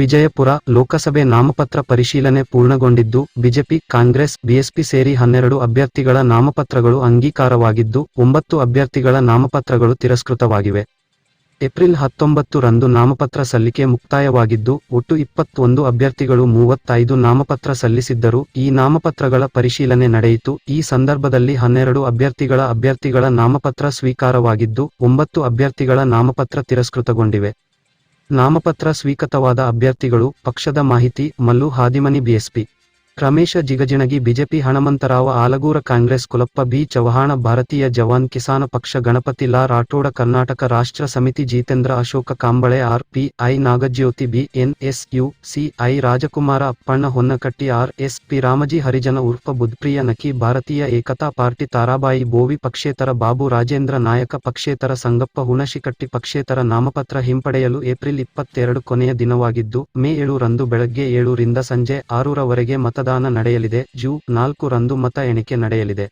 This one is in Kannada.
ವಿಜಯಪುರ ಲೋಕಸಭೆ ನಾಮಪತ್ರ ಪರಿಶೀಲನೆ ಪೂರ್ಣಗೊಂಡಿದ್ದು, ಬಿಜೆಪಿ, ಕಾಂಗ್ರೆಸ್, ಬಿಎಸ್ಪಿ ಸೇರಿ ಹನ್ನೆರಡು ಅಭ್ಯರ್ಥಿಗಳ ನಾಮಪತ್ರಗಳು ಅಂಗೀಕಾರವಾಗಿದ್ದು, ಒಂಬತ್ತು ಅಭ್ಯರ್ಥಿಗಳ ನಾಮಪತ್ರಗಳು ತಿರಸ್ಕೃತವಾಗಿವೆ. ಏಪ್ರಿಲ್ ಹತ್ತೊಂಬತ್ತು ರಂದು ನಾಮಪತ್ರ ಸಲ್ಲಿಕೆ ಮುಕ್ತಾಯವಾಗಿದ್ದು, ಒಟ್ಟು ಇಪ್ಪತ್ತೊಂದು ಅಭ್ಯರ್ಥಿಗಳು ಮೂವತ್ತೈದು ನಾಮಪತ್ರ ಸಲ್ಲಿಸಿದ್ದರು. ಈ ನಾಮಪತ್ರಗಳ ಪರಿಶೀಲನೆ ನಡೆಯಿತು. ಈ ಸಂದರ್ಭದಲ್ಲಿ ಹನ್ನೆರಡು ಅಭ್ಯರ್ಥಿಗಳ ಅಭ್ಯರ್ಥಿಗಳ ನಾಮಪತ್ರ ಸ್ವೀಕಾರವಾಗಿದ್ದು, ಒಂಬತ್ತು ಅಭ್ಯರ್ಥಿಗಳ ನಾಮಪತ್ರ ತಿರಸ್ಕೃತಗೊಂಡಿವೆ. ನಾಮಪತ್ರ ಸ್ವೀಕೃತವಾದ ಅಭ್ಯರ್ಥಿಗಳು ಪಕ್ಷದ ಮಾಹಿತಿ Mallu Hadimani BSP Ramesh Jigajinagi BJP Hanamantarao Alagur Congress Kulappa B Chauhan Bharatiya Jawan Kisan ಪಕ್ಷ ಗಣಪತಿ ಲಾ Rathod Karnataka Rashtra Samiti Jitendra Ashok Kamble R P I Nagajyothi B N S U C I Rajkumar Appanna Honnakatti R S P Ramji Harijan ಉರ್ಫ Budhpriya ನಕಿ ಭಾರತೀಯ ಏಕತಾ ಪಾರ್ಟಿ ತಾರಾಬಾಯಿ ಬೋವಿ ಪಕ್ಷೇತರ ಬಾಬು ರಾಜೇಂದ್ರ ನಾಯಕ ಪಕ್ಷೇತರ ಸಂಗಪ್ಪ ಹುಣಶಿಕಟ್ಟಿ ಪಕ್ಷೇತರ ನಾಮಪತ್ರ ಹಿಂಪಡೆಯಲು ಏಪ್ರಿಲ್ ಇಪ್ಪತ್ತೆರಡು ಕೊನೆಯ ದಿನವಾಗಿದ್ದು ಮೇ ಏಳು ರಂದು ಬೆಳಗ್ಗೆ ಏಳರಿಂದ ಸಂಜೆ ಆರೂರವರೆಗೆ ಮತದಾನ ನಡೆಯಲಿದೆ. ಜೂ ನಾಲ್ಕು ರಂದು ಮತ ಎಣಿಕೆ ನಡೆಯಲಿದೆ.